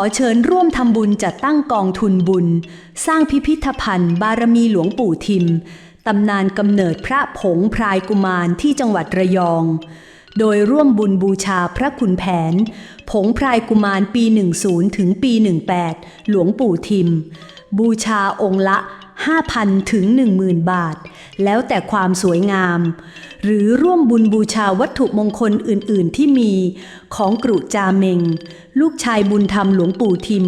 อเชิญร่วมทำบุญจัดตั้งกองทุนบุญ สร้างพิพิธภัณฑ์ บารมีหลวงปู่ทิม ตำนานกำเนิดพระผงพรายกุมารที่จังหวัดระยอง โดยร่วมบุญบูชาพระขุนแผน ผงพรายกุมารปี 10 ถึงปี 18 หลวงปู่ทิม บูชาองค์ละ 5,000 ถึง 10,000 บาท แล้วแต่ความสวยงาม หรือร่วมบุญบูชาวัตถุมงคลอื่นๆ ที่มีของกรุจาเมง ลูกชายบุญธรรมหลวงปู่ทิม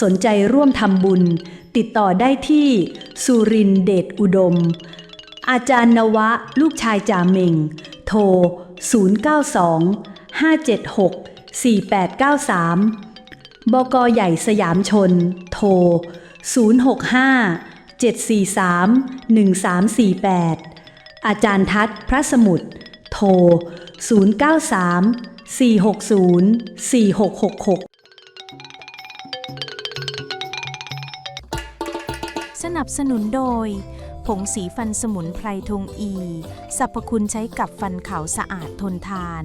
สนใจร่วมทำบุญ ติดต่อได้ที่สุรินเดชอุดม อาจารย์นวะ ลูกชายจาเมง โทร 092 576 4893 บกใหญ่สยามชน โทร 065 743 1348 อาจารย์ทัศน์พระสมุทรโทร 093 460 4666สนับสนุนโดย ผงสีฟันสมุนไพรทงอี สรรพคุณใช้กับฟันขาวสะอาดทนทาน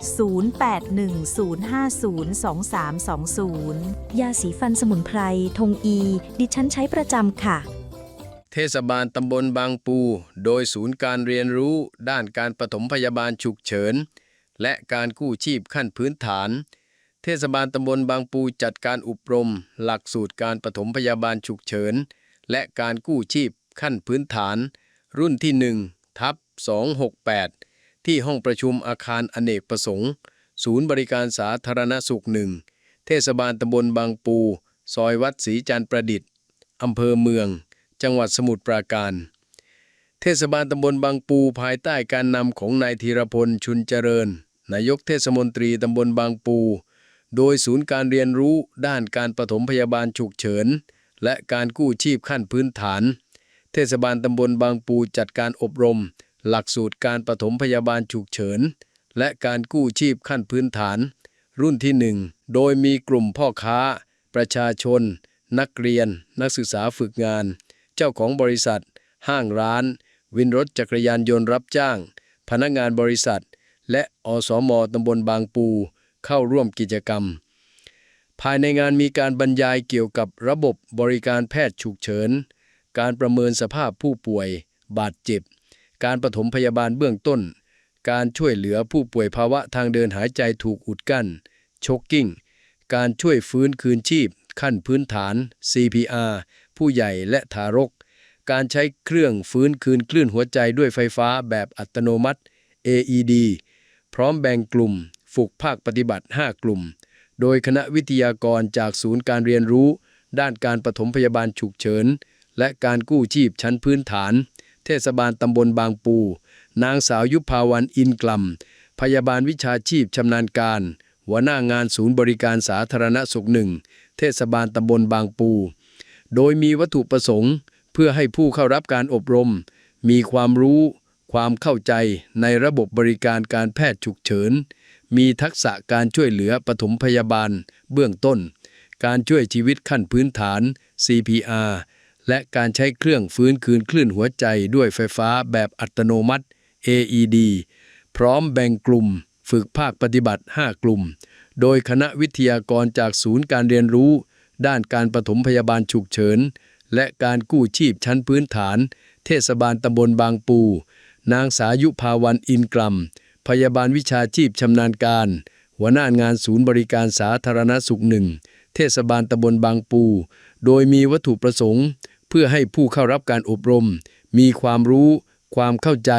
0810502320 ยาสีฟันสมุนไพร ทงอี ดิฉันใช้ประจำค่ะ เทศบาลตำบลบางปู โดยศูนย์การเรียนรู้ด้านการปฐมพยาบาลฉุกเฉิน และการกู้ชีพขั้นพื้นฐาน เทศบาลตำบลบางปูจัดการอบรม หลักสูตรการปฐมพยาบาลฉุกเฉิน และการกู้ชีพขั้นพื้นฐาน รุ่นที่1ทับ268 ที่ห้องประชุมอาคารอเนกประสงค์ ศูนย์บริการสาธารณสุขหนึ่ง เทศบาลตำบลบางปู ซอยวัดศรีจันทร์ประดิษฐ์อำเภอเมือง จังหวัดสมุทรปราการ เทศบาลตำบลบางปูภายใต้การนำของนายธีรพลชุนเจริญ นายกเทศมนตรีตำบลบางปู โดยศูนย์การเรียนรู้ด้านการปฐมพยาบาลฉุกเฉิน และการกู้ชีพขั้นพื้นฐาน เทศบาลตำบลบางปูจัดการอบรม หลักสูตรการปฐมพยาบาลฉุกเฉิน และการกู้ชีพขั้นพื้นฐาน รุ่นที่หนึ่งโดยมีกลุ่มพ่อค้า ประชาชน นักเรียน นักศึกษาฝึกงาน เจ้าของบริษัท ห้างร้าน วินรถจักรยานยนต์รับจ้าง พนักงานบริษัท และอสมอตำบลบางปู เข้าร่วมกิจกรรม ภายในงานมีการบรรยายเกี่ยวกับระบบบริการแพทย์ฉุกเฉิน การประเมินสภาพผู้ป่วย บาดเจ็บ การปฐมพยาบาลเบื้องต้น การช่วยเหลือผู้ป่วยภาวะทางเดินหายใจถูกอุดกั้นช็อกกิ้ง การช่วยฟื้นคืนชีพ ขั้นพื้นฐาน CPR ผู้ใหญ่และทารก การใช้เครื่องฟื้นคืนคลื่นหัวใจด้วยไฟฟ้าแบบอัตโนมัติ AED พร้อมแบ่งกลุ่ม ฝึกภาคปฏิบัติ 5 กลุ่ม โดยคณะวิทยากรจากศูนย์การเรียนรู้ ด้านการปฐมพยาบาลฉุกเฉิน และการกู้ชีพชั้นพื้นฐาน ศบาลตำบลบางปู นางสาวยุพาวันอินกลัมพยาบาลวิชาชีพชำนาญการ หัวหน้างานศูนย์บริการสาธารณสุขหนึ่งเทศบาลตำบลบางปู โดยมีวัตถุประสงค์ เพื่อให้ผู้เข้ารับการอบรม มีความรู้ ความเข้าใจในระบบบริการการแพทย์ฉุกเฉิน มีทักษะการช่วยเหลือปฐมพยาบาล เบื้องต้น การช่วยชีวิตขั้นพื้นฐาน CPR และการใช้เครื่องฟื้นคืนคลื่นหัวใจด้วยไฟฟ้าแบบอัตโนมัติ AED พร้อมแบ่งกลุ่ม ฝึกภาคปฏิบัติ 5 กลุ่ม โดยคณะวิทยากรจากศูนย์การเรียนรู้ ด้านการปฐมพยาบาลฉุกเฉิน และการกู้ชีพชั้นพื้นฐาน เทศบาลตำบลบางปู นางสายุภาวันอินกลัม พยาบาลวิชาชีพชำนาญการ หัวหน้างานศูนย์บริการสาธารณสุขหนึ่งเทศบาลตำบลบางปู โดยมีวัตถุประสงค์ เพื่อให้ผู้เข้ารับการอบรม มีความรู้ ความเข้าใจ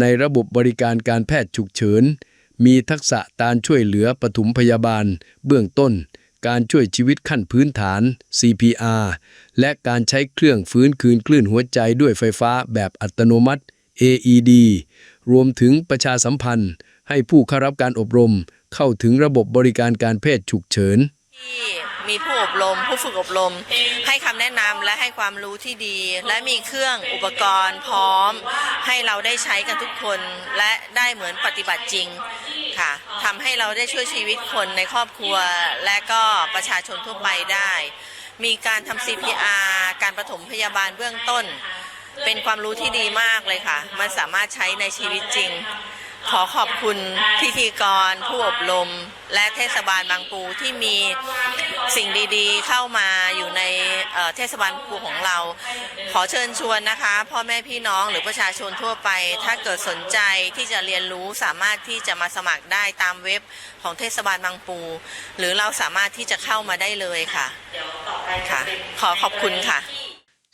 ในระบบบริการการแพทย์ฉุกเฉิน มีทักษะการช่วยเหลือปฐมพยาบาล เบื้องต้น การช่วยชีวิตขั้นพื้นฐาน CPR และการใช้เครื่องฟื้นคืนคลื่นหัวใจด้วยไฟฟ้าแบบอัตโนมัติ AED รวมถึงประชาสัมพันธ์ ให้ผู้เข้ารับการอบรม เข้าถึงระบบบริการการแพทย์ฉุกเฉิน มีผู้อบรม ผู้ฝึกอบรม ให้คำแนะนำและให้ความรู้ที่ดี และมีเครื่องอุปกรณ์พร้อม ให้เราได้ใช้กันทุกคนและได้เหมือนปฏิบัติจริงค่ะทำให้เราได้ช่วยชีวิตคนในครอบครัว และก็ประชาชนทั่วไปได้ มีการทำ CPR การปฐมพยาบาลเบื้องต้น เป็นความรู้ที่ดีมากเลยค่ะ มันสามารถใช้ในชีวิตจริง ขอขอบคุณพิธีกรผู้อบรม และเทศบาลบางปูที่มีสิ่งดีๆ เข้ามาอยู่ในเทศบาลปูของเรา ขอเชิญชวนนะคะ พ่อแม่พี่น้องหรือประชาชนทั่วไป ถ้าเกิดสนใจที่จะเรียนรู้สามารถที่จะมาสมัครได้ตามเว็บของเทศบาลบางปู หรือเราสามารถที่จะเข้ามาได้เลยค่ะค่ะ ขอขอบคุณค่ะ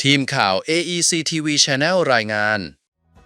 ทีมข่าว AEC TV Channel รายงาน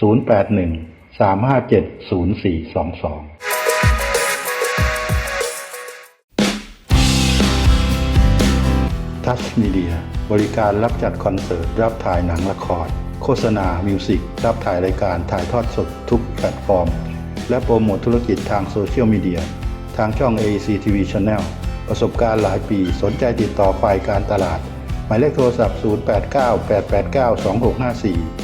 081 357 0422ทัชมีเดียบริการรับจัดคอนเสิร์ต รับถ่ายหนังละคร โฆษณา มิวสิก รับถ่ายรายการถ่ายทอดสดทุกแพลตฟอร์ม และโปรโมทธุรกิจทางโซเชียลมีเดีย ทางช่อง AEC TV Channel ประสบการณ์หลายปีสนใจติดต่อฝ่ายการตลาด หมายเลขโทรศัพท์ 089 889 2654